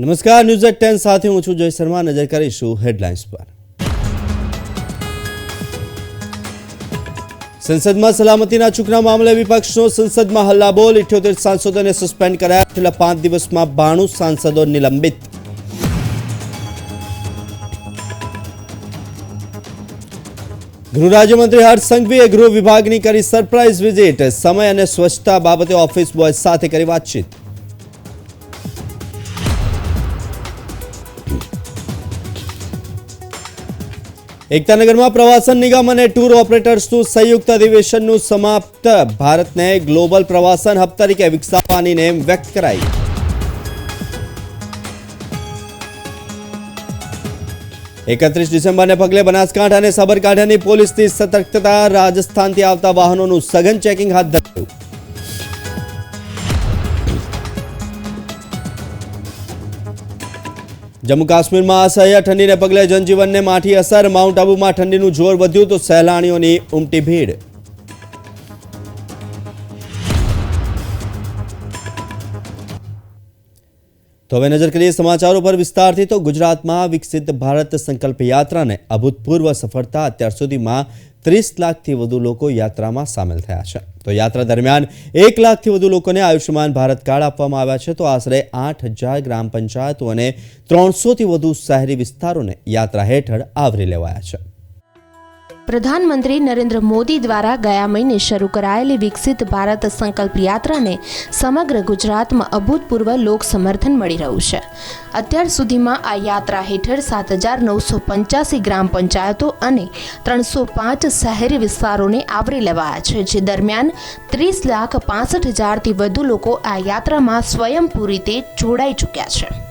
નમસ્કાર, news at ten સાથે હું છું જય શર્મા. નજર કરીશું હેડલાઇન્સ પર. સંસદમાં સલામતીના ચૂકના મામલે વિપક્ષનો સંસદમાં હલ્લાબોલ. ઇઠ્યોતેર સાંસદોને સસ્પેન્ડ કરાયા. છેલ્લા પાંચ દિવસમાં બાણું સાંસદો નિલંબિત. ગૃહ રાજ્યમંત્રી હર્ષ સંઘવીએ ગૃહ વિભાગની કરી સરપ્રાઇઝ વિઝિટ. સમય અને સ્વચ્છતા બાબતે ઓફિસ બોય સાથે કરી વાતચીત. એકતાનગરમાં પ્રવાસન નિગમ અને ટૂર ઓપરેટર્સનું સંયુક્ત અધિવેશનનું સમાપ્ત. ભારતને ગ્લોબલ પ્રવાસન હબ તરીકે વિકસાવવાની નેમ વ્યક્ત કરાઈ. એકત્રીસ ડિસેમ્બરને પગલે બનાસકાંઠા અને સાબરકાંઠાની પોલીસની સતર્કતા, રાજસ્થાનથી આવતા વાહનોનું સઘન ચેકિંગ હાથ ધરાયું. જમ્મુ કાશ્મીરમાં અસહ્ય ઠંડીને પગલે જનજીવનને માઠી અસર. માઉન્ટ આબુમાં ઠંડીનું જોર વધ્યું તો સહેલાણીઓની ઉમટી ભીડ. તો હવે નજર કરીએ સમાચારો પર વિસ્તારથી. તો ગુજરાતમાં વિકસિત ભારત સંકલ્પ યાત્રાને અભૂતપૂર્વ સફળતા અત્યાર સુધીમાં ત્રીસ લાખથી વધુ લોકો યાત્રામાં સામેલ થયા છે. તો યાત્રા દરમિયાન એક લાખથી વધુ લોકોને આયુષ્યમાન ભારત કાર્ડ આપવામાં આવ્યા છે. તો આશરે આઠ હજાર ગ્રામ પંચાયતો અને ત્રણસોથી વધુ શહેરી વિસ્તારોને યાત્રા હેઠળ આવરી લેવાયા છે. પ્રધાનમંત્રી નરેન્દ્ર મોદી દ્વારા ગયા મહિને શરૂ કરાયેલી વિકસિત ભારત સંકલ્પ યાત્રાને સમગ્ર ગુજરાતમાં અભૂતપૂર્વ લોક સમર્થન મળી રહ્યું છે. અત્યાર સુધીમાં આ યાત્રા હેઠળ સાત હજાર નવસો પંચ્યાસી ગ્રામ પંચાયતો અને ત્રણસો પાંચ શહેરી વિસ્તારોને આવરી લેવાયા છે, જે દરમિયાન ત્રીસ લાખ પાસઠ હજારથી વધુ લોકો આ યાત્રામાં સ્વયંપૂ રીતે જોડાઈ ચૂક્યા છે.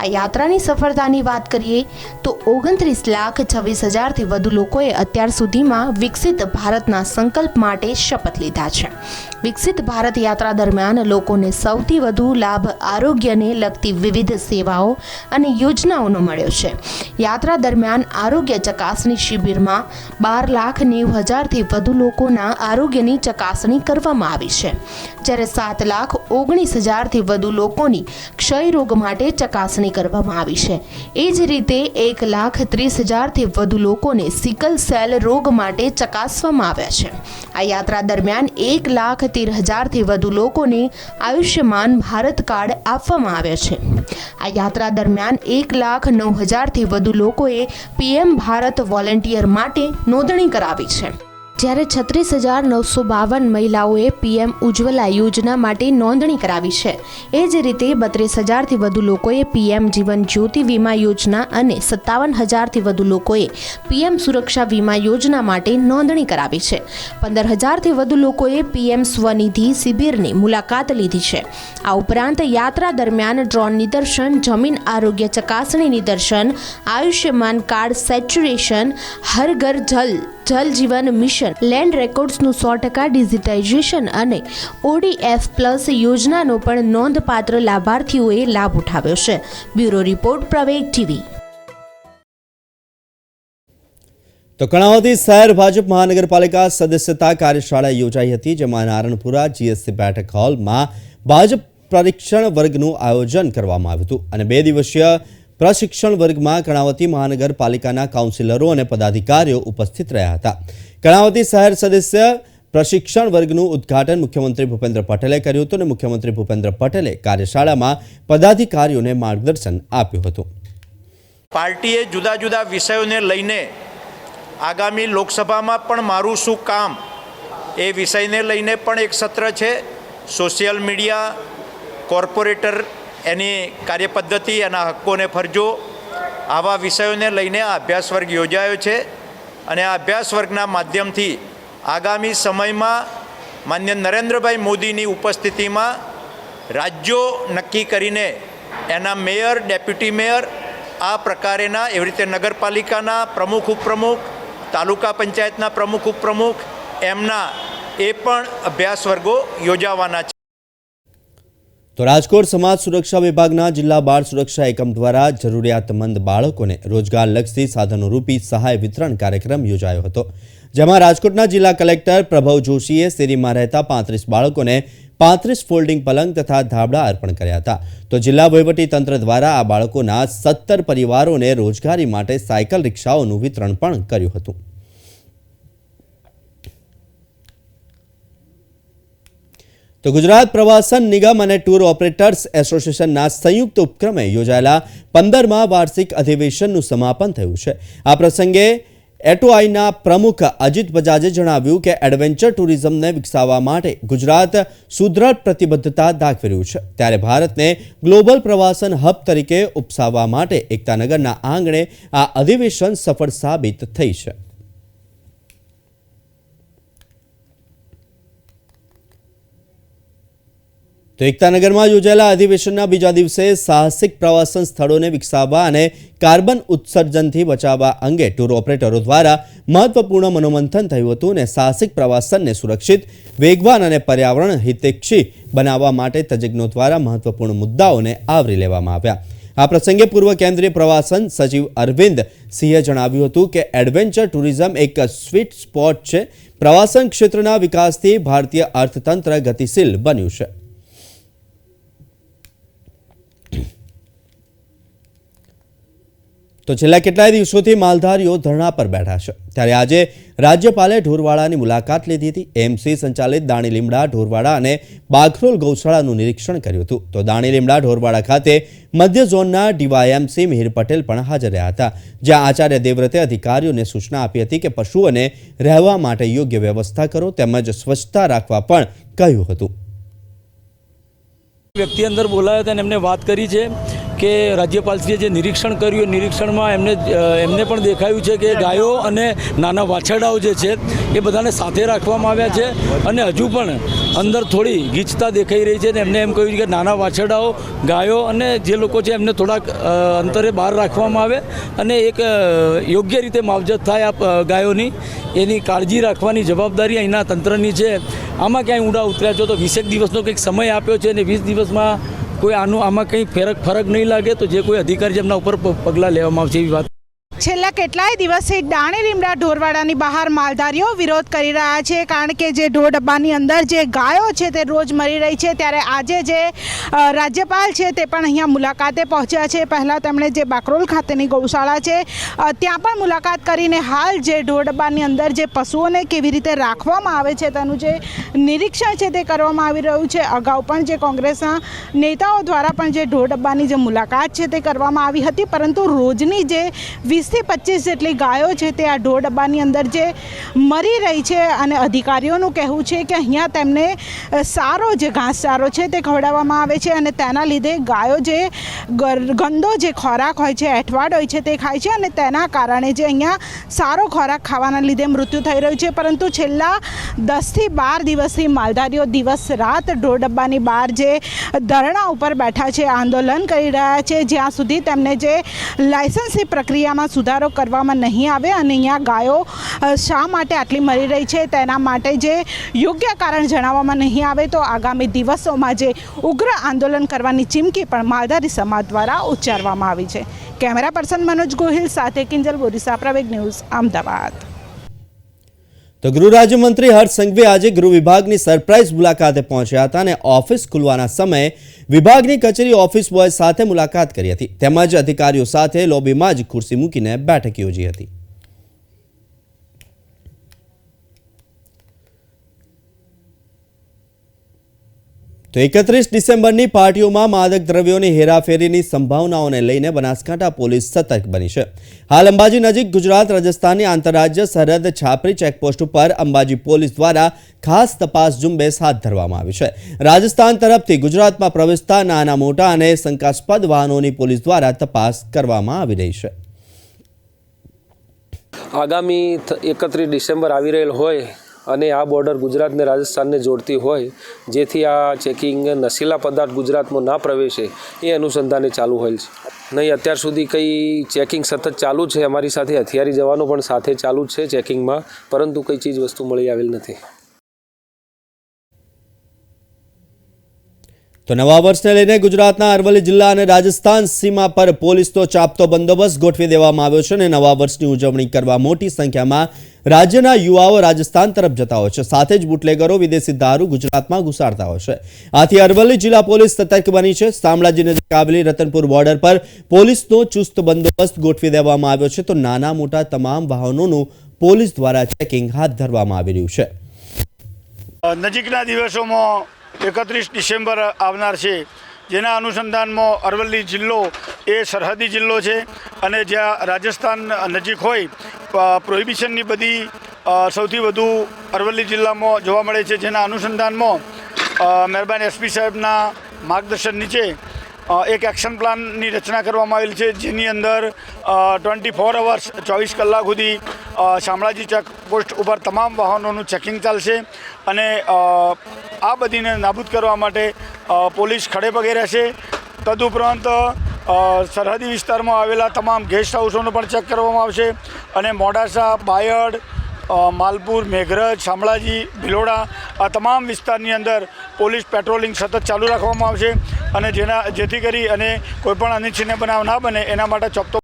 આ યાત્રાની સફળતાની વાત કરીએ તો ઓગણત્રીસ લાખ છવ્વીસ હજારથી વધુ લોકોએ અત્યાર સુધીમાં વિકસિત ભારતના સંકલ્પ માટે શપથ લીધા છે. વિકસિત ભારત યાત્રા દરમિયાન લોકોને સૌથી વધુ લાભ આરોગ્યને લગતી વિવિધ સેવાઓ અને યોજનાઓનો મળ્યો છે. યાત્રા દરમિયાન આરોગ્ય ચકાસણી શિબિરમાં બાર લાખ નેવું હજારથી વધુ લોકોના આરોગ્યની ચકાસણી કરવામાં આવી છે. જ્યારે સાત લાખ ઓગણીસ હજારથી વધુ લોકોની ક્ષય રોગ માટે ચકાસણી કરવામાં આવી છે. એ જ રીતે એક લાખ ત્રીસ હજારથી વધુ લોકોને સિકલ સેલ રોગ માટે ચકાસવામાં આવ્યા છે. આ યાત્રા દરમિયાન એક લાખ તેર હજારથી વધુ લોકોને આયુષ્યમાન ભારત કાર્ડ આપવામાં આવ્યા છે. આ યાત્રા દરમિયાન એક લાખ નવ હજારથી વધુ લોકોએ પીએમ ભારત વોલેન્ટિયર માટે નોંધણી કરાવી છે. જ્યારે છત્રીસ હજાર નવસો બાવન મહિલાઓએ પીએમ ઉજ્જવલા યોજના માટે નોંધણી કરાવી છે. એ જ રીતે બત્રીસ હજારથી વધુ લોકોએ પીએમ જીવન જ્યોતિ વીમા યોજના અને સત્તાવન હજારથી વધુ લોકોએ પીએમ સુરક્ષા વીમા યોજના માટે નોંધણી કરાવી છે. પંદર હજારથી વધુ લોકોએ પીએમ સ્વનિધિ શિબિરની મુલાકાત લીધી છે. આ ઉપરાંત યાત્રા દરમિયાન ડ્રોન નિદર્શન, જમીન આરોગ્ય ચકાસણી નિદર્શન, આયુષ્યમાન કાર્ડ સેચ્યુરેશન હર ઘર જલ જલ જીવન મિશન લેન્ડ રેકોર્ડ્સનું સો ટકા ડિજિટાઇઝેશન અને ઓડીએફ પ્લસ યોજનાનો પણ નોંધપાત્ર લાભાર્થીઓએ લાભ ઉઠાવ્યો છે. Bureau report Praveg TV. તો કર્ણાવતી શહેર ભાજપ મહાનગરપાલિકા સદસ્યતા કાર્યશાળા યોજાઈ હતી, જેમાં નારણપુરા જીએસસી બેઠક હોલમાં ભાજપ પરીક્ષણ વર્ગનું આયોજન કરવામાં આવ્યું હતું અને બે દિવસીય પ્રશિક્ષણ વર્ગમાં કર્ણાવતી મહાનગરપાલિકાના કાઉન્સિલરો અને પદાધિકારીઓ ઉપસ્થિત રહ્યા હતા. કર્ણાવતી શહેર સદસ્ય પ્રશિક્ષણ વર્ગનું ઉદ્ઘાટન મુખ્યમંત્રી ભૂપેન્દ્ર પટેલે કર્યું હતું અને મુખ્યમંત્રી ભૂપેન્દ્ર પટેલે કાર્યશાળામાં પદાધિકારીઓને માર્ગદર્શન આપ્યું હતું. પાર્ટીએ જુદા જુદા વિષયોને લઈને આગામી લોકસભામાં પણ મારું શું કામ એ વિષયને લઈને પણ એક સત્ર છે. સોશિયલ મીડિયા, કોર્પોરેટર એની કાર્યપદ્ધતિ એના હક્કોને ફરજો આવા વિષયોને લઈને આ અભ્યાસ વર્ગ યોજાયો છે અને આ અભ્યાસ વર્ગના માધ્યમથી આગામી સમયમાં માન્ય નરેન્દ્રભાઈ મોદીની ઉપસ્થિતિમાં રાજ્યો નક્કી કરીને એના મેયર, ડેપ્યુટી મેયર આ પ્રકારેના એવી રીતે નગરપાલિકાના પ્રમુખ, ઉપપ્રમુખ, તાલુકા પંચાયતના પ્રમુખ, ઉપપ્રમુખ એમના એ પણ અભ્યાસ વર્ગો યોજાવાના છે. તો રાજકોટ સમાજ સુરક્ષા વિભાગના જિલ્લા બાળ સુરક્ષા એકમ દ્વારા જરૂરિયાતમંદ બાળકોને રોજગારલક્ષી સાધનો રૂપી સહાય વિતરણ કાર્યક્રમ યોજાયો હતો, જેમાં રાજકોટના જિલ્લા કલેક્ટર પ્રભવ જોશીએ શેરીમાં રહેતા પાંત્રીસ બાળકોને પાંત્રીસ ફોલ્ડિંગ પલંગ તથા ધાબળા અર્પણ કર્યા હતા. તો જિલ્લા તંત્ર દ્વારા આ બાળકોના સત્તર પરિવારોને રોજગારી માટે સાયકલ રિક્ષાઓનું વિતરણ પણ કર્યું હતું. તો ગુજરાત પ્રવાસન નિગમ અને ટૂર ઓપરેટર્સ એસોસિએશનના સંયુક્ત ઉપક્રમે યોજાયેલા પંદરમાં વાર્ષિક અધિવેશનનું સમાપન થયું છે. આ પ્રસંગે એટોઆઈના પ્રમુખ અજીત બજાજે જણાવ્યું કે એડવેન્ચર ટુરિઝમને વિકસાવવા માટે ગુજરાત સુદ્રઢ પ્રતિબદ્ધતા દાખવી રહ્યું છે. ત્યારે ભારતને ગ્લોબલ પ્રવાસન હબ તરીકે ઉપસાવવા માટે એકતાનગરના આંગણે આ અધિવેશન સફળ સાબિત થઈ છે. તો એકતાનગરમાં યોજાયેલા અધિવેશનના બીજા દિવસે સાહસિક પ્રવાસન સ્થળોને વિકસાવવા અને કાર્બન ઉત્સર્જનથી બચાવવા અંગે ટૂર ઓપરેટરો દ્વારા મહત્વપૂર્ણ મનોમંથન થયું હતું અને સાહસિક પ્રવાસનને સુરક્ષિત, વેગવાન અને પર્યાવરણ હિતેક્ષી બનાવવા માટે તજજ્ઞો દ્વારા મહત્વપૂર્ણ મુદ્દાઓને આવરી લેવામાં આવ્યા. આ પ્રસંગે પૂર્વ કેન્દ્રીય પ્રવાસન સચિવ અરવિંદ સિંહે જણાવ્યું હતું કે એડવેન્ચર ટુરિઝમ એક સ્વીટ સ્પોટ છે. પ્રવાસન ક્ષેત્રના વિકાસથી ભારતીય અર્થતંત્ર ગતિશીલ બન્યું છે. તો છેલ્લા કેટલાય દિવસોથી માલધારીઓ ધરણા પર બેઠા છે. ત્યારે આજે રાજ્યપાલે ઢોરવાડાની મુલાકાત લીધી હતી. એમસી સંચાલિત દાણી લીમડા, ઢોરવાડા અને બાઘરોલ ગૌશાળાનું નિરીક્ષણ કર્યું હતું. તો દાણી લીમડા, ઢોરવાડા ખાતે મધ્ય ઝોનના ડીવાયએમસી મિહિર પટેલ પણ હાજર રહ્યા હતા. જ્યાં આચાર્ય દેવવ્રતે અધિકારીઓને સૂચના આપી હતી કે પશુઓને રહેવા માટે યોગ્ય વ્યવસ્થા કરો તેમજ સ્વચ્છતા રાખવા પણ કહ્યું હતું. વ્યક્તિ અંદર બોલાયા હતા અને એમને વાત કરી છે. કે રાજ્યપાલશ્રીએ જે નિરીક્ષણ કર્યું નિરીક્ષણમાં એમને એમને પણ દેખાયું છે કે ગાયો અને નાના વાછરડાઓ જે છે એ બધાને સાથે રાખવામાં આવ્યા છે અને હજુ પણ અંદર થોડી ગીચતા દેખાઈ રહી છે ને એમને એમ કહ્યું કે નાના વાછરડાઓ, ગાયો અને જે લોકો છે એમને થોડાક અંતરે બહાર રાખવામાં આવે અને એક યોગ્ય રીતે માવજત થાય આ ગાયોની, એની કાળજી રાખવાની જવાબદારી અહીંના તંત્રની છે. આમાં ક્યાંય ઊંડા ઉતર્યા છો તો વીસેક દિવસનો કંઈક સમય આપ્યો છે અને વીસ દિવસમાં કોઈ આનું આમાં કંઈ ફરક ફરક નહીં લાગે તો જે કોઈ અધિકારી જેમના ઉપર પગલાં લેવામાં આવશે એવી વાત છેલ્લા કેટલાય દિવસથી દાણી લીમડા ઢોરવાડાની બહાર માલધારીઓ વિરોધ કરી રહ્યા છે, કારણ કે જે ઢોર ડબ્બાની અંદર જે ગાયો છે તે રોજ મરી રહી છે. ત્યારે આજે જે રાજ્યપાલ છે તે પણ અહીંયા મુલાકાતે પહોંચ્યા છે. પહેલાં તેમણે જે બાકરોલ ખાતેની ગૌશાળા છે ત્યાં પણ મુલાકાત કરીને હાલ જે ઢોર ડબ્બાની અંદર જે પશુઓને કેવી રીતે રાખવામાં આવે છે તેનું જે નિરીક્ષણ છે તે કરવામાં આવી રહ્યું છે. અગાઉ પણ જે કોંગ્રેસના નેતાઓ દ્વારા પણ જે ઢોર ડબ્બાની જે મુલાકાત છે તે કરવામાં આવી હતી, પરંતુ રોજની જે વીસથી પચીસ જેટલી ગાયો છે તે આ ઢોર ડબ્બાની અંદર જે મરી રહી છે અને અધિકારીઓનું કહેવું છે કે અહીંયા તેમને સારો જે ઘાસચારો છે તે ખવડાવવામાં આવે છે અને તેના લીધે ગાયો જે ગંદો જે ખોરાક હોય છે, એઠવાડ હોય છે તે ખાય છે અને તેના કારણે જે અહીંયા સારો ખોરાક ખાવાના લીધે મૃત્યુ થઈ રહ્યું છે. પરંતુ છેલ્લા દસથી બાર દિવસથી માલધારીઓ દિવસ રાત ઢોર ડબ્બાની બહાર જે ધરણા ઉપર બેઠા છે, આંદોલન કરી રહ્યા છે, જ્યાં સુધી તેમને જે લાયસન્સની પ્રક્રિયામાં સુધારો કરવામાં નહીં આવે અને અહીંયા ગાયો શા માટે આટલી મરી રહી છે, તેના માટે જે યોગ્ય કારણ જણાવવામાં નહીં આવે તો આગામી દિવસોમાં જે ઉગ્ર આંદોલન કરવાની ચીમકી પણ માલધારી સમાજ દ્વારા ઉચ્ચારવામાં આવી છે. કેમેરા પર્સન મનોજ ગોહિલ સાથે કિંજલ બોરીસા પ્રવેગ ન્યૂઝ, અમદાવાદ. તો ગૃહ રાજ્યમંત્રી હર્ષ સંઘવી આજે ગૃહ વિભાગની સરપ્રાઇઝ મુલાકાતે પહોંચ્યા હતા અને ઓફિસ ખુલવાના સમયે વિભાગની કચેરી ઓફિસ બોય સાથે મુલાકાત કરી હતી. તેમજ અધિકારીઓ સાથે લોબીમાં જ ખુરશી મૂકીને બેઠક યોજી હતી. તો એકત્રીસ ડિસેમ્બરની પાર્ટીઓમાં માદક દ્રવ્યોની હેરાફેરીની સંભાવનાઓને લઈને બનાસકાંઠા પોલીસ સતર્ક બની છે. હાલ અંબાજી નજીક ગુજરાત, રાજસ્થાનની આંતરરાજ્ય સરહદ છાપરી ચેકપોસ્ટ ઉપર અંબાજી પોલીસ દ્વારા ખાસ તપાસ ઝુંબેશ હાથ ધરવામાં આવી છે. રાજસ્થાન તરફથી ગુજરાતમાં પ્રવેશતા નાના, મોટા અને શંકાસ્પદ વાહનોની પોલીસ દ્વારા તપાસ કરવામાં આવી રહી છે. આગામી એકત્રીસ ડિસેમ્બર આવી રહેલ હોય અને આ બોર્ડર ગુજરાતને રાજસ્થાનને જોડતી હોય, જેથી આ ચેકિંગ નશીલા પદાર્થ ગુજરાતમાં ના પ્રવેશે, એ અનુસંધાને ચાલુ હોય છે. નહીં, અત્યાર સુધી કંઈ ચેકિંગ સતત ચાલુ છે અમારી સાથે, હથિયારી જવાનો પણ સાથે ચાલુ છે ચેકિંગમાં પરંતુ કઈ ચીજ વસ્તુ મળી આવેલ નથી. તો નવા વર્ષને લઈને ગુજરાતના અરવલ્લી જિલ્લા અને રાજસ્થાન સીમા પર પોલીસનો ચાપતો બંદોબસ્ત ગોઠવી દેવામાં આવ્યો છે અને નવા વર્ષની ઉજવણી કરવા મોટી સંખ્યામાં રાજ્યના યુવાઓ રાજસ્થાન તરફ જતા હોય છે. સાથે જ બુટલેગરો, વિદેશી દારૂ ગુજરાતમાં ઘુસાડતા હોય છે. આથી અરવલ્લી જિલ્લા પોલીસ સતર્ક બની છે. શામળાજી નજીક આવેલી રતનપુર બોર્ડર પર પોલીસનો ચુસ્ત બંદોબસ્ત ગોઠવી દેવામાં આવ્યો છે. તો નાના મોટા તમામ વાહનોનું પોલીસ દ્વારા ચેકિંગ હાથ ધરવામાં આવી રહ્યું છે. નજીકના દિવસોમાં એકત્રીસ ડિસેમ્બર આવનાર છે. જેના અનુસંધાનમાં અરવલ્લી જિલ્લો એ સરહદી જિલ્લો છે અને જ્યાં રાજસ્થાન નજીક હોય પ્રોહિબિશનની બધી સૌથી વધુ અરવલ્લી જિલ્લામાં જોવા મળે છે. જેના અનુસંધાનમાં મહેરબાન એસપી સાહેબના માર્ગદર્શન નીચે એક એક્શન પ્લાનની રચના કરવામાં આવેલ છે, જેની અંદર ટ્વેન્ટી ફોર અવર્સ ચોવીસ કલાક સુધી શામળાજી ચેકપોસ્ટ ઉપર તમામ વાહનોનું ચેકિંગ ચાલશે અને આ બધીને નાબૂદ કરવા માટે પોલીસ ખડે પગે રહેશે. તદુપરાંત સરહદી વિસ્તારમાં આવેલા તમામ ગેસ્ટ હાઉસોનું પણ ચેક કરવામાં આવશે અને મોડાસા, બાયડ માલપુર, મેઘરજ, શામળાજી, ભિલોડા આ તમામ વિસ્તારની અંદર પોલીસ પેટ્રોલિંગ સતત ચાલુ રાખવામાં આવશે અને જેના જેથી કરી અને કોઈપણ અનિચ્છનીય બનાવ ના બને એના માટે ચોક્કસ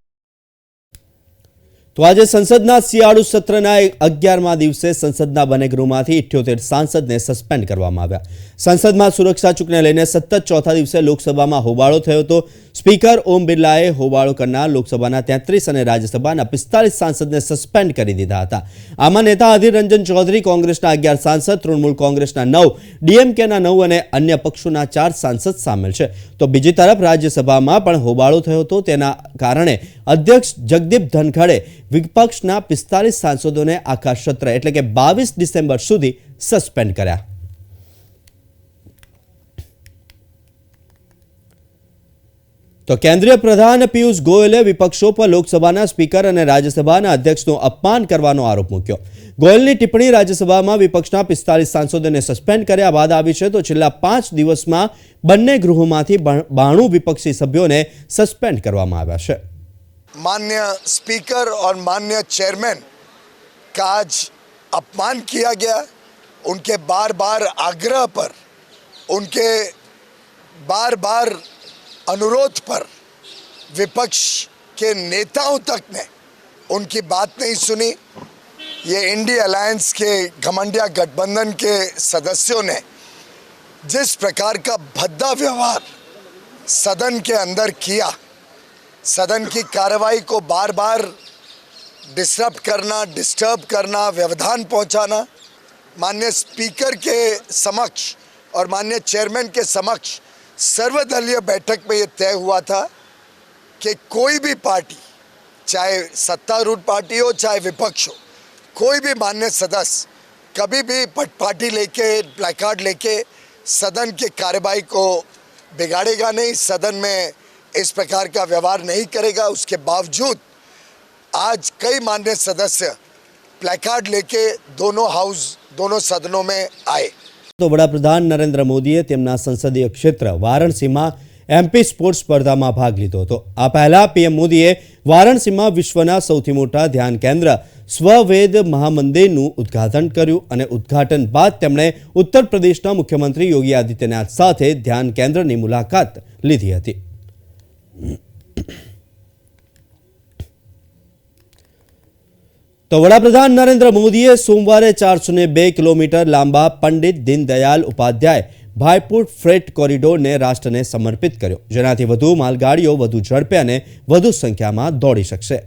તો આજે સંસદના શિયાળુ સત્રના અગિયારમા દિવસે સંસદના બંને ગૃહમાંથી ઇઠ્યોતેર સાંસદને સસ્પેન્ડ કરવામાં આવ્યા. સંસદમાં સુરક્ષા ચૂકને લઈને સતત ચોથા દિવસે લોકસભામાં હોબાળો થયો હતો. સ્પીકર ઓમ બિરલાએ હોબાળો કરનાર લોકસભાના તેત્રીસ અને રાજ્યસભાના પિસ્તાલીસ સાંસદને સસ્પેન્ડ કરી દીધા હતા. આમાં નેતા અધીર રંજન ચૌધરી, કોંગ્રેસના અગિયાર સાંસદ, તૃણમૂલ કોંગ્રેસના નવ, ડીએમકેના નવ અને અન્ય પક્ષોના ચાર સાંસદ સામેલ છે. તો બીજી તરફ રાજ્યસભામાં પણ હોબાળો થયો હતો. તેના કારણે અધ્યક્ષ જગદીપ ધનખડે વિપક્ષના પિસ્તાલીસ સાંસદોને આખા સત્ર એટલે કે બાવીસ ડિસેમ્બર સુધી સસ્પેન્ડ કર્યા. તો કેન્દ્રીય પ્રધાન પિયુષ ગોયલે વિપક્ષો પર લોકસભાના સ્પીકર અને રાજ્યસભાના અધ્યક્ષનું અપમાન કરવાનો આરોપ મૂક્યો. ગોયલની ટિપ્પણી રાજ્યસભામાં વિપક્ષના પિસ્તાલીસ સાંસદોને સસ્પેન્ડ કર્યા બાદ આવી છે તો છેલ્લા પાંચ દિવસમાં બંને ગૃહોમાંથી બાણું વિપક્ષી સભ્યોને સસ્પેન્ડ કરવામાં આવ્યા છે. मान्य स्पीकर और मान्य चेयरमैन का आज अपमान किया गया। उनके बार बार आग्रह पर, उनके बार बार अनुरोध पर विपक्ष के नेताओं तक ने उनकी बात नहीं सुनी। ये इंडिया अलायंस के घमंडिया गठबंधन के सदस्यों ने जिस प्रकार का भद्दा व्यवहार सदन के अंदर किया सदन की कार्रवाई को बार बार डिस्टर्ब करना डिस्टर्ब करना, व्यवधान पहुंचाना, माननीय स्पीकर के समक्ष और माननीय चेयरमैन के समक्ष सर्वदलीय बैठक में ये तय हुआ था कि कोई भी पार्टी, चाहे सत्तारूढ़ पार्टी हो, चाहे विपक्ष हो, कोई भी मान्य सदस्य कभी भी पट, पार्टी लेके प्लेकार्ड लेके सदन के कार्रवाई को बिगाड़ेगा नहीं। सदन में इस प्रकार का व्यवहार नहीं करेगा उसके बावजूद आज कई मान्य सदस्य प्लेकार्ड लेके दोनों हाउस दोनों सदनों में आए તો વડાપ્રધાન નરેન્દ્ર મોદીએ તેમના સંસદીય ક્ષેત્ર વારાણસીમાં એમપી સ્પોર્ટ્સ સ્પર્ધામાં ભાગ લીધો હતો આ પહેલા પીએમ મોદીએ વારાણસીમાં વિશ્વના સૌથી મોટા ધ્યાન કેન્દ્ર સ્વવેદ મહામંદિરનું ઉદ્ઘાટન કર્યું અને ઉદ્ઘાટન બાદ તેમણે ઉત્તર પ્રદેશના મુખ્યમંત્રી યોગી આદિત્યનાથ સાથે ધ્યાન કેન્દ્રની મુલાકાત લીધી હતી તો વડાપ્રધાન નરેન્દ્ર મોદીએ સોમવારે ચારસો ને બે કિલોમીટર લાંબા પંડિત દીનદયાલ ઉપાધ્યાય ભાઈપુર ફ્રેટ કોરિડોરને રાષ્ટ્રને સમર્પિત કર્યો. જેનાથી વધુ માલગાડીઓ, વધુ ઝડપે અને વધુ સંખ્યામાં દોડી શકશે.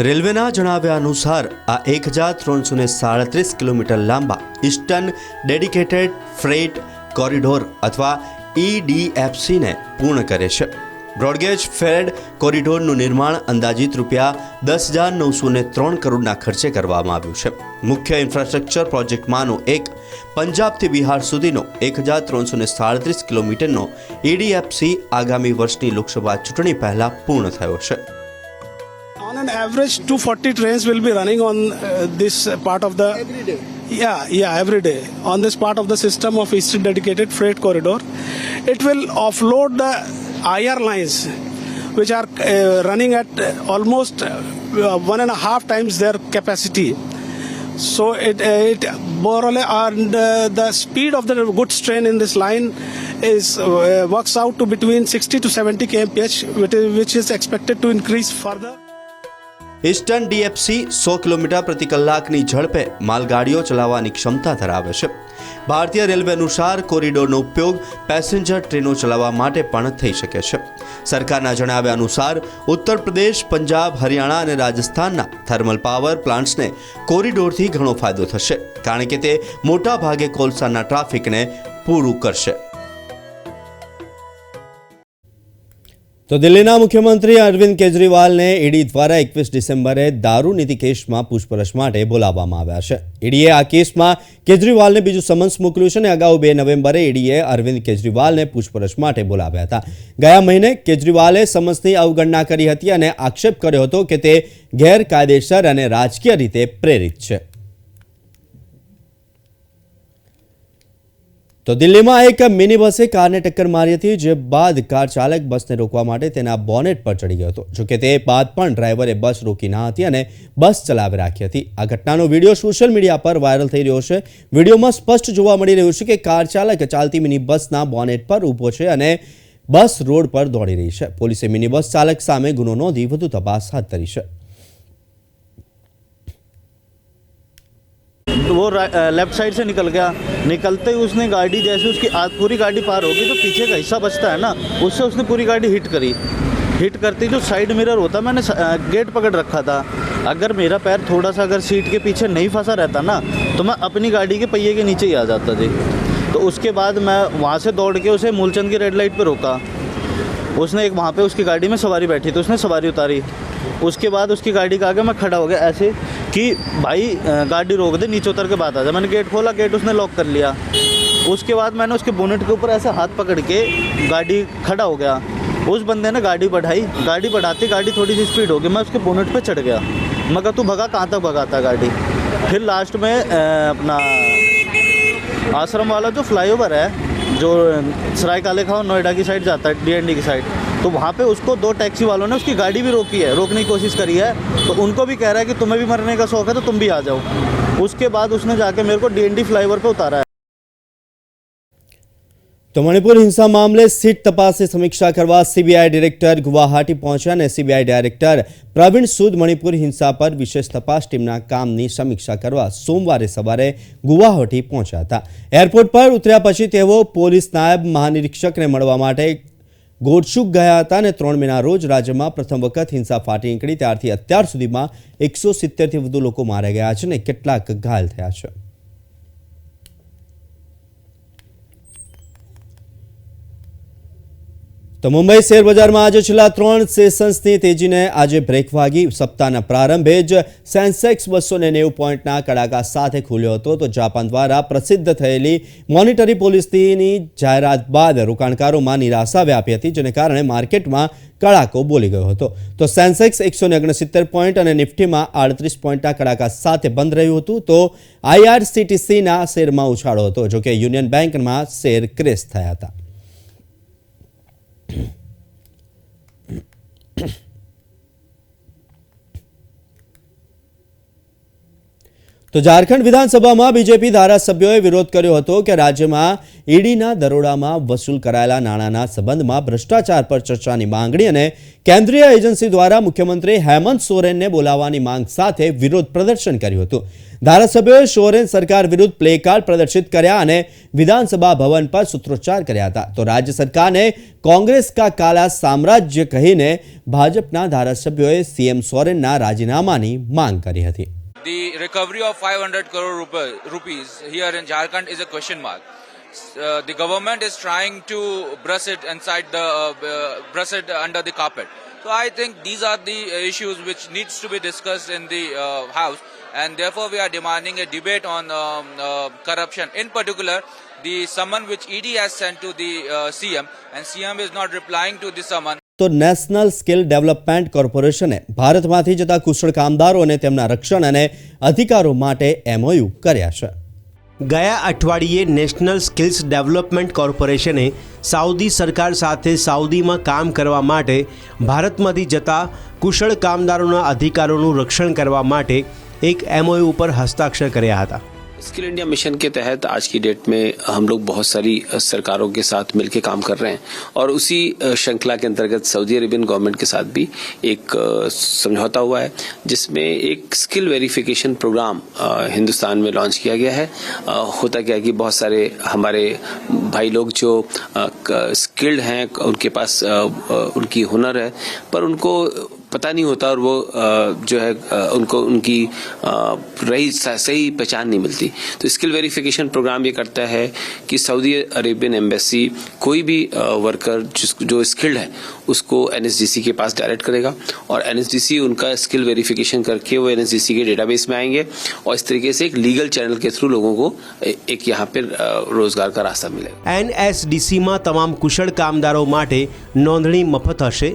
રેલવેના જણાવ્યા અનુસાર આ એક હજાર ત્રણસો ને સાડત્રીસ કિલોમીટર લાંબા ઇસ્ટર્ન ડેડિકેટેડ ફ્રેટ કોરિડોર અથવા ઈડીએફસીને પૂર્ણ કરે છે બ્રોડગેજ ફેડ કોરિડોરનું નિર્માણ અંદાજિત રૂપિયા દસ હજાર નવસો ને ત્રણ કરોડના ખર્ચે કરવામાં આવ્યું છે મુખ્ય ઇન્ફ્રાસ્ટ્રક્ચર પ્રોજેક્ટમાંનો એક પંજાબથી બિહાર સુધીનો એક હજાર ત્રણસો ને સાડત્રીસ કિલોમીટરનો ઈડીએફસી આગામી વર્ષની લોકસભા ચૂંટણી પહેલા પૂર્ણ થયો છે On an average, 240 trains will be running on uh, this part of the. Every day. Yeah, yeah, every day on this part of the system of Eastern Dedicated Freight Corridor. It will offload the IR lines, which are uh, running at uh, almost uh, one and a half times their capacity, So it, uh, it more or less, and uh, the speed of the goods train in this line is uh, works out to between 60 to 70 kmph, which is, which is expected to increase further. Eastern DFC so kilometre પ્રતિ કલાકની ઝડપે માલગાડીઓ ચલાવવાની ક્ષમતા ધરાવે છે. ભારતીય railway અનુસાર કોરિડોરનો ઉપયોગ પેસેન્જર ટ્રેનો ચલાવવા માટે પણ થઈ શકે છે. સરકારના જણાવ્યા અનુસાર, ઉત્તર પ્રદેશ, પંજાબ, હરિયાણા અને રાજસ્થાનના થર્મલ પાવર પ્લાન્ટ્સને કોરિડોરથી ઘણો ફાયદો થશે, કારણ કે તે મોટા ભાગે કોલસાના ટ્રાફિકને પૂરું કરશે. તો દિલ્હીના મુખ્યમંત્રી અરવિંદ કેજરીવાલને ઈડી દ્વારા એકવીસ ડિસેમ્બરે દારૂ નીતિ કેસમાં પૂછપરછ માટે બોલાવવામાં આવ્યા છે. ઈડીએ આ કેસમાં કેજરીવાલને બીજું સમન્સ મોકલ્યું છે અને અગાઉ બે નવેમ્બરે ઈડીએ અરવિંદ કેજરીવાલને પૂછપરછ માટે બોલાવ્યા હતા. ગયા મહિને કેજરીવાલે સમન્સની અવગણના કરી હતી અને આક્ષેપ કર્યો હતો કે તે ગેરકાયદેસર અને રાજકીય રીતે પ્રેરિત છે. તો દિલ્હીમાં એક મિની બસે કારને ટક્કર મારી હતી, જે બાદ કાર ચાલક બસને રોકવા માટે તેના બોનેટ પર ચડી ગયો હતો. જોકે તે બાદ પણ ડ્રાઈવરે બસ રોકી ન હતી અને બસ ચલાવી રાખી હતી. આ ઘટનાનો વીડિયો સોશિયલ મીડિયા પર વાયરલ થઈ રહ્યો છે. વિડીયોમાં સ્પષ્ટ જોવા મળી રહ્યું છે કે કાર ચાલક ચાલતી મિની બસના બોનેટ પર ઊભો છે અને બસ રોડ પર દોડી રહી છે. પોલીસે મિની બસ ચાલક સામે ગુનો નોંધી વધુ તપાસ હાથ ધરી છે. वो लेफ़्ट साइड से निकल गया। निकलते ही उसने गाड़ी, जैसे उसकी आध पूरी गाड़ी पार होगी जो पीछे का हिस्सा बचता है ना, उससे उसने पूरी गाड़ी हिट करी। हिट करती जो साइड मिरर होता, मैंने गेट पकड़ रखा था। अगर मेरा पैर थोड़ा सा अगर सीट के पीछे नहीं फंसा रहता ना तो मैं अपनी गाड़ी के पहिए के नीचे ही आ जाता जी। तो उसके बाद मैं वहाँ से दौड़ के उसे मूलचंद की रेड लाइट पर रोका। उसने एक वहाँ पे उसकी गाड़ी में सवारी बैठी तो उसने सवारी उतारी। उसके बाद उसकी गाड़ी के आगे मैं खड़ा हो गया ऐसे कि भाई गाड़ी रोक दे, नीचे उतर के बात आ जाए मैंने गेट खोला गेट उसने लॉक कर लिया। उसके बाद मैंने उसके बोनेट के ऊपर ऐसे हाथ पकड़ के गाड़ी खड़ा हो गया। उस बंदे ने गाड़ी बढ़ाई। गाड़ी बढ़ाते गाड़ी थोड़ी सी स्पीड हो गई। मैं उसके बोनेट पे चढ़ गया। मैं कहा, तू भगा? कहाँ तक भगाता गाड़ी? फिर लास्ट में अपना आश्रम वाला जो फ्लाईओवर है जो सराय काले खाओ नोएडा की साइड जाता है डीएनडी की साइड तो वहाँ पे उसको दो टैक्सी वालों ने उसकी गाड़ी भी रोकी है, रोकने की कोशिश करी है। तो उनको भी कह रहा है कि तुम्हें भी मरने का शौक है तो तुम भी आ जाओ। उसके बाद उसने जाके मेरे को डीएनडी फ्लाईओवर पे उतारा है। તો મણિપુર હિંસા મામલે સીટ તપાસની સમીક્ષા કરવા સીબીઆઈ ડિરેક્ટર ગુવાહાટી પહોંચ્યા અને સીબીઆઈ ડાયરેક્ટર પ્રવીણ સૂદ મણિપુર હિંસા પર વિશેષ તપાસ ટીમના કામની સમીક્ષા કરવા સોમવારે સવારે ગુવાહાટી પહોંચ્યા હતા. એરપોર્ટ પર ઉતર્યા પછી તેઓ પોલીસ નાયબ મહાનિરીક્ષકને મળવા માટે ગોડશુક ગયા હતા અને ત્રણ મહિના રોજ રાજ્યમાં પ્રથમ વખત હિંસા ફાટી નીકળી, ત્યારથી અત્યાર સુધીમાં એકસો સિત્તેરથી વધુ લોકો માર્યા ગયા છે અને કેટલાક ઘાયલ થયા છે. તો મુંબઈ શેર બજારમાં આજે છેલ્લા ત્રણ સેશન્સની તેજીને આજે બ્રેક વાગી. સપ્તાહના પ્રારંભે જ સેન્સેક્સ બસો ને નેવું પોઈન્ટના કડાકા સાથે ખુલ્યો હતો. તો જાપાન દ્વારા પ્રસિદ્ધ થયેલી મોનિટરી પોલિસીની જાહેરાત બાદ રોકાણકારોમાં નિરાશા વ્યાપી હતી, જેને કારણે માર્કેટમાં કડાકો બોલી ગયો હતો. તો સેન્સેક્સ એકસો ઓગણસિત્તેર પોઈન્ટ અને નિફ્ટીમાં આડત્રીસ પોઈન્ટના કડાકા સાથે બંધ રહ્યું હતું. તો આઈઆરસીટીસીના શેરમાં ઉછાળો હતો, જોકે યુનિયન બેંકમાં શેર ક્રેશ થયા હતા. mm તો ઝારખંડ વિધાનસભામાં બીજેપી ધારાસભ્યોએ વિરોધ કર્યો હતો કે રાજ્યમાં ઈડીના દરોડામાં વસૂલ કરાયેલા નાણાંના સંબંધમાં ભ્રષ્ટાચાર પર ચર્ચાની માંગણી અને કેન્દ્રીય એજન્સી દ્વારા મુખ્યમંત્રી હેમંત સોરેનને બોલાવવાની માંગ સાથે વિરોધ પ્રદર્શન કર્યું હતું. ધારાસભ્યોએ સોરેન સરકાર વિરુદ્ધ પ્લેકાર્ડ પ્રદર્શિત કર્યા અને વિધાનસભા ભવન પર સૂત્રોચ્ચાર કર્યા હતા. તો રાજ્ય સરકારને કોંગ્રેસ કા કાલા સામ્રાજ્ય કહીને ભાજપના ધારાસભ્યોએ સીએમ સોરેનના રાજીનામાની માંગ કરી હતી. The recovery of 500 crore rupees here in Jharkhand is a question mark. Uh, the government is trying to brush it inside the uh, brush it under the carpet. So I think these are the issues which needs to be discussed in the uh, house, and therefore we are demanding a debate on um, uh, corruption. In particular, the summon which ED has sent to the uh, CM, and CM is not replying to the summon. તો national skill development કોર્પોરેશને ભારતમાંથી જતા કુશળ કામદારો અને તેમના રક્ષણ અને અધિકારો માટે એમઓયુ કર્યા છે. ગયા અઠવાડિયે નેશનલ સ્કિલ્સ ડેવલપમેન્ટ કોર્પોરેશને સાઉદી સરકાર સાથે સાઉદીમાં કામ કરવા માટે ભારતમાંથી જતા કુશળ કામદારોના અધિકારોનું રક્ષણ કરવા માટે એક એમઓયુ ઉપર હસ્તાક્ષર કર્યા હતા. स्किल इंडिया मिशन के तहत आज की डेट में हम लोग बहुत सारी सरकारों के साथ मिलकर काम कर रहे हैं। और उसी श्रृंखला के अंतर्गत सऊदी अरेबियन गवर्नमेंट के साथ भी एक समझौता हुआ है, जिसमें एक स्किल वेरिफिकेशन प्रोग्राम हिंदुस्तान में लॉन्च किया गया है। होता क्या है कि बहुत सारे हमारे भाई लोग जो स्किल्ड हैं, उनके पास उनकी हुनर है, पर उनको पता नहीं होता और वो अ, जो है अ, उनको उनकी अ, रही सही पहचान नहीं मिलती तो स्किल वेरिफिकेशन प्रोग्राम ये करता है कि सऊदी अरेबियन एम्बेसी कोई भी वर्कर जिस जो स्किल्ड है उसको एनएसडीसी के पास डायरेक्ट करेगा और एनएसडीसी उनका स्किल वेरिफिकेशन करके वो एनएसडीसी के डेटाबेस में आएंगे और इस तरीके से एक लीगल चैनल के थ्रू लोगों को ए- एक यहाँ पे अ, रोजगार का रास्ता मिलेगा એનએસડીસીમાં તમામ કુશળ કામદારો માટે નોંધણી મફત હશે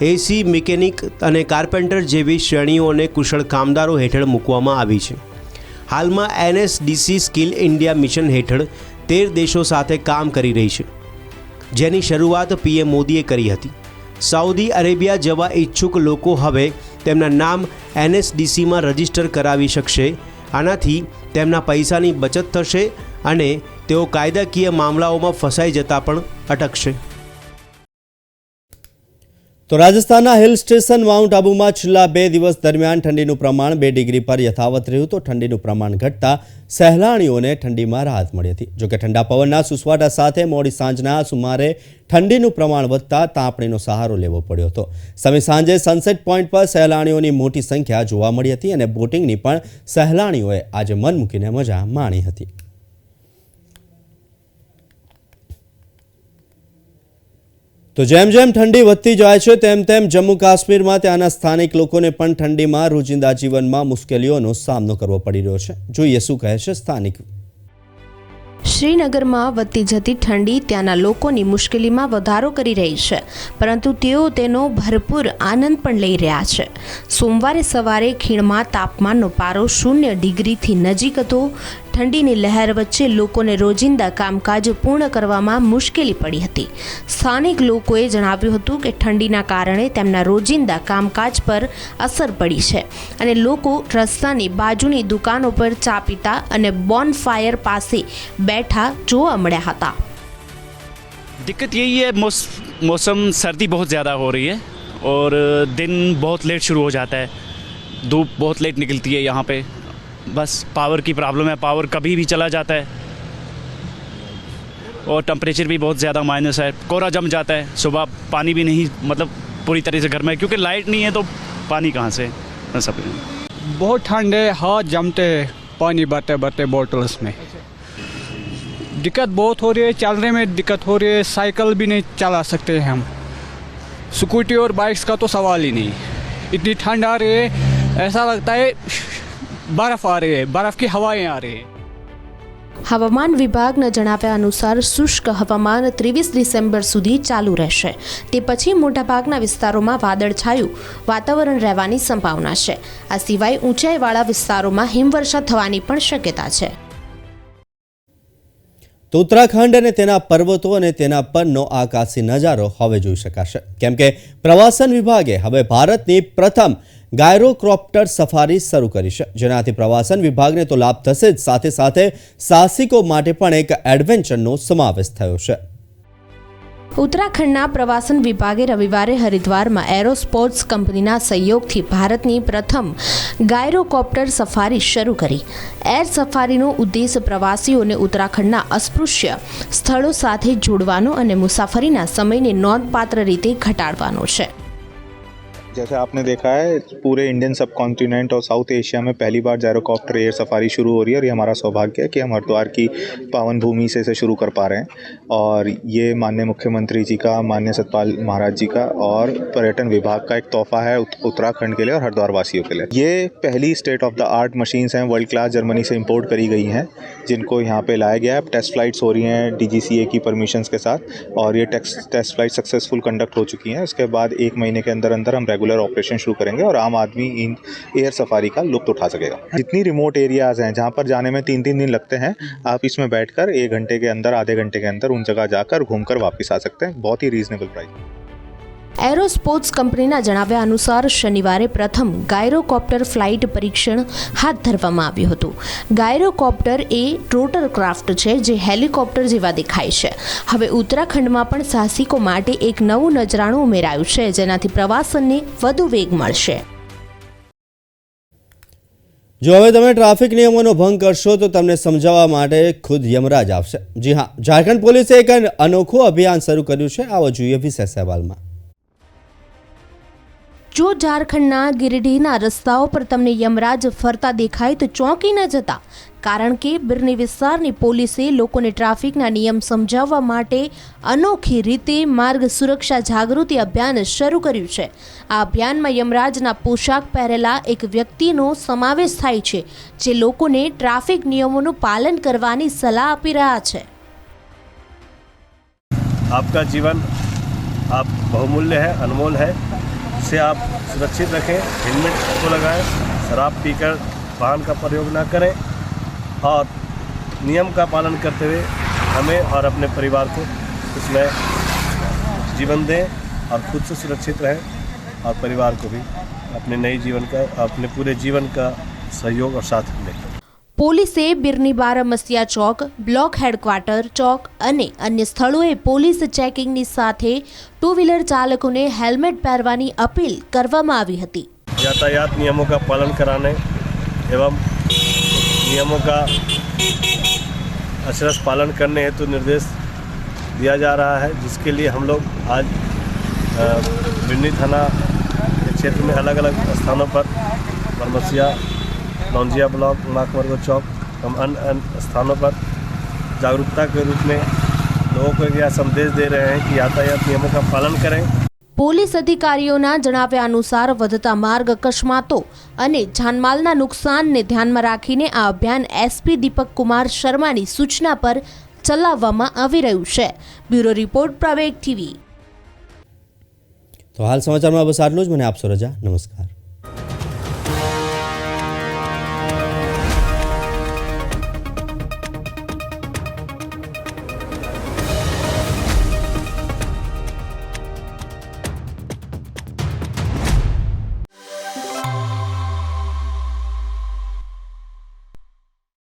એસી, મિકેનિક અને કાર્પેન્ટર જેવી શ્રેણીઓને કુશળ કામદારો હેઠળ મૂકવામાં આવી છે. હાલમાં એનએસડીસી સ્કિલ ઇન્ડિયા મિશન હેઠળ તેર દેશો સાથે કામ કરી રહી છે. જેની શરૂઆત પીએમ મોદીએ કરી હતી. સાઉદી અરેબિયા જવા ઈચ્છુક લોકો હવે તેમના નામ એનએસડીસીમાં રજિસ્ટર કરાવી શકશે, આનાથી તેમના પૈસાની બચત થશે અને તેઓ કાયદાકીય મામલાઓમાં ફસાઈ જતા પણ અટકશે. તો રાજસ્થાનના હિલ સ્ટેશન માઉન્ટ આબુમાં છેલ્લા બે દિવસ દરમિયાન ઠંડીનું પ્રમાણ બે ડિગ્રી પર યથાવત રહ્યું તો ઠંડીનું પ્રમાણ ઘટતા સહેલાણીઓને ઠંડીમાં રાહત મળી હતી. જોકે ઠંડા પવનના સુસવાટા સાથે મોડી સાંજના સુમારે ઠંડીનું પ્રમાણ વધતા તાપણીનો સહારો લેવો પડ્યો હતો. સમય સાંજે સનસેટ પોઈન્ટ પર સહેલાણીઓની મોટી સંખ્યા જોવા મળી હતી અને બોટિંગની પણ સહેલાણીઓએ આજે મન મૂકીને મજા માણી હતી. તો જેમ જેમ ઠંડી વધતી જાય છે, તેમ તેમ જમ્મુ કાશ્મીરમાં ત્યાંના સ્થાનિક લોકોને પણ ઠંડીમાં રોજિંદા જીવનમાં મુશ્કેલીઓનો સામનો કરવો પડી રહ્યો છે. જોઈએ શું કહે છે સ્થાનિક. શ્રીનગરમાં વધતી જતી ઠંડી ત્યાંના લોકોની મુશ્કેલીમાં વધારો કરી રહી છે, પરંતુ તેઓ તેનો ભરપૂર આનંદ પણ લઈ રહ્યા છે. સોમવારે સવારે ખીણમાં તાપમાનનો પારો શૂન્ય ડિગ્રીથી નજીક હતો. ઠંડીની લહેર વચ્ચે લોકોને રોજિંદા કામકાજ પૂર્ણ કરવામાં મુશ્કેલી પડી હતી સ્થાનિક લોકોએ જણાવ્યું હતું કે ઠંડીના કારણે તેમના રોજિંદા કામકાજ પર અસર પડી છે અને લોકો રસ્તાની બાજુની દુકાનો પર ચા પીતા અને બોન ફાયર પાસે બેઠા જોવા મળ્યા હતા दिक्कत यही है मौस, मौसम सर्दी बहुत ज़्यादा हो रही है और दिन बहुत लेट शुरू हो जाता है धूप बहुत लेट निकलती है यहाँ पे बस पावर की प्रॉब्लम है पावर कभी भी चला जाता है। और टम्परेचर भी बहुत ज़्यादा माइनस है, कोहरा जम जाता है, सुबह पानी भी नहीं मतलब पूरी तरह से घर में, क्योंकि लाइट नहीं है तो पानी कहाँ से सब बहुत ठंड है, हाथ जमते हैं, पानी भरते भरते बॉटल्स में। दिक्कत बहुत हो रही है, चलने में दिक्कत हो रही है साइकिल भी नहीं चला सकते हैं हम। स्कूटी और बाइक्स का तो सवाल ही नहीं। इतनी ठंड आ रही है, ऐसा लगता है બરફ આ રહી બરફ કી હવાએં આ રહી હવામાન વિભાગના જણાવ્યા અનુસાર શુષ્ક હવામાન ત્રેવીસ ડિસેમ્બર સુધી ચાલુ રહેશે. તે પછી મોટાભાગના વિસ્તારોમાં વાદળછાયું વાતાવરણ રહેવાની સંભાવના છે. આ સિવાય ઊંચાઈવાળા વિસ્તારોમાં હિમવર્ષા થવાની પણ શક્યતા છે. તો ઉત્તરાખંડ અને તેના પર્વતો અને તેના પરનો આકાશી નજારો હવે જોઈ શકાશે. કેમ કે પ્રવાસન વિભાગે હવે ભારતની પ્રથમ ગાયરોક્રોપ્ટર સફારી શરૂ કરી છે. જેનાથી પ્રવાસન વિભાગને તો લાભ થશે જ. સાથે સાથે સાહસિકો માટે પણ એક એડવેન્ચરનો સમાવેશ થયો છે. ઉત્તરાખંડના પ્રવાસન વિભાગે રવિવારે હરિદ્વારમાં એરોસ્પોર્ટ્સ કંપનીના સહયોગથી ભારતની પ્રથમ ગાયરોકોપ્ટર સફારી શરૂ કરી. એર સફારીનો ઉદ્દેશ પ્રવાસીઓને ઉત્તરાખંડના અસ્પૃશ્ય સ્થળો સાથે જોડવાનો અને મુસાફરીના સમયને નોંધપાત્ર રીતે ઘટાડવાનો છે. जैसे आपने देखा है, पूरे इंडियन सब कॉन्टिनेंट और साउथ एशिया में पहली बार जायरोकॉप्टर एयर सफारी शुरू हो रही है और ये हमारा सौभाग्य है कि हम हरिद्वार की पावन भूमि से इसे शुरू कर पा रहे हैं। और ये माननीय मुख्यमंत्री जी का, माननीय सतपाल महाराज जी का और पर्यटन विभाग का एक तोहफा है उत्तराखंड के लिए और हरिद्वार वासियों के लिए। ये पहली state of the art machines हैं वर्ल्ड क्लास जर्मनी से इम्पोर्ट करी गई हैं, जिनको यहाँ पर लाया गया है। टेस्ट फ्लाइट्स हो रही हैं डीजीसीए की परमिशंस के साथ और ये test test flight successful conduct हो चुकी हैं। उसके बाद एक महीने के अंदर अंदर हम रेगुलर ऑपरेशन शुरू करेंगे और आम आदमी इन एयर सफारी का लुप्त उठा सकेगा। जितनी रिमोट एरियाज़ हैं जहाँ पर जाने में तीन तीन दिन लगते हैं, आप इसमें बैठकर एक घंटे के अंदर, आधे घंटे के अंदर उन जगह जाकर घूमकर वापस आ सकते हैं। बहुत ही रीजनेबल प्राइस એરોસ્પોર્ટ્સ કંપનીના જણાવ્યા અનુસાર શનિવારે પ્રથમ ગાયરોકોપ્ટર ફ્લાઇટ પરીક્ષણ હાથ ધરવામાં આવ્યું હતું. ગાયરોકોપ્ટર એ રોટર ક્રાફ્ટ છે જે હેલિકોપ્ટર જેવા દેખાય છે. હવે ઉત્તરાખંડમાં પણ સાહસિકો માટે એક નવું નજરાણું ઉમેરાયું છે, જેનાથી પ્રવાસનને વધુ વેગ મળશે. જો હવે તમે ટ્રાફિક નિયમોનો ભંગ કરશો, તો તમને સમજાવવા માટે ખુદ યમરાજ આવશે. જી હા, ઝારખંડ પોલીસે એક અનોખું અભિયાન શરૂ કર્યું છે. આવો જોઈએ વિશેષ અહેવાલમાં. જો ઝારખંડના ગિરડીના રસ્તાઓ પર તમને યમરાજ ફરતા દેખાય તો ચોંકી ન જતા. કારણ કે બિરની વિસ્તારની પોલીસે લોકોને ટ્રાફિકના નિયમ સમજાવવા માટે અનોખી રીતે માર્ગ સુરક્ષા જાગૃતિ અભિયાન શરૂ કર્યું છે. આ અભિયાનમાં યમરાજના પોશાક પહેરેલા એક વ્યક્તિનો સમાવેશ થાય છે, જે લોકોને ટ્રાફિક નિયમોનું પાલન કરવાની સલાહ આપી રહ્યા છે. આપકા જીવન, આપ બહુમૂલ્ય હૈ, અનમોલ હૈ. इसे आप सुरक्षित रखें, हेलमेट को लगाएँ, शराब पीकर वाहन का प्रयोग ना करें और नियम का पालन करते हुए हमें और अपने परिवार को इसमें जीवन दें और खुद से सुरक्षित रहें और परिवार को भी अपने नए जीवन का, अपने पूरे जीवन का सहयोग और साथ दें। પોલીસે બિરની બારામસિયા ચોક બ્લોક હેડક્વાર્ટર ચોક અને અન્ય સ્થળોએ પોલીસ ચેકિંગની સાથે ટુ વ્હીલર ચાલકોને હેલ્મેટ પહેરવાની અપીલ કરવામાં આવી હતી यातायात नियमों का पालन कराने एवं नियमों का अशरस पालन करने हेतु निर्देश दिया जा रहा है जिसके लिए हम लोग आज अ, बिन्नी थाना के क्षेत्र में अलग अलग स्थानों पर बरमसिया लौंजिया ब्लॉक नाकमरगो चौक एवं अन्य अन्य स्थानों पर जागरूकता के रूप में लोगों को यह संदेश दे रहे हैं कि यातायात नियमों का पालन करें પોલીસ અધિકારીઓના જણાવ્યા અનુસાર વધતા માર્ગ અકસ્માતો અને જાનમાલના નુકસાનને ધ્યાનમાં રાખીને આ અભિયાન એસપી દીપક કુમાર શર્માની સૂચના પર ચલાવવામાં આવી રહ્યું છે બ્યુરો રિપોર્ટ પ્રવેગ ટીવી તો હાલ સમાચારમાં બસ આટલું જ મને આપશો રજા નમસ્કાર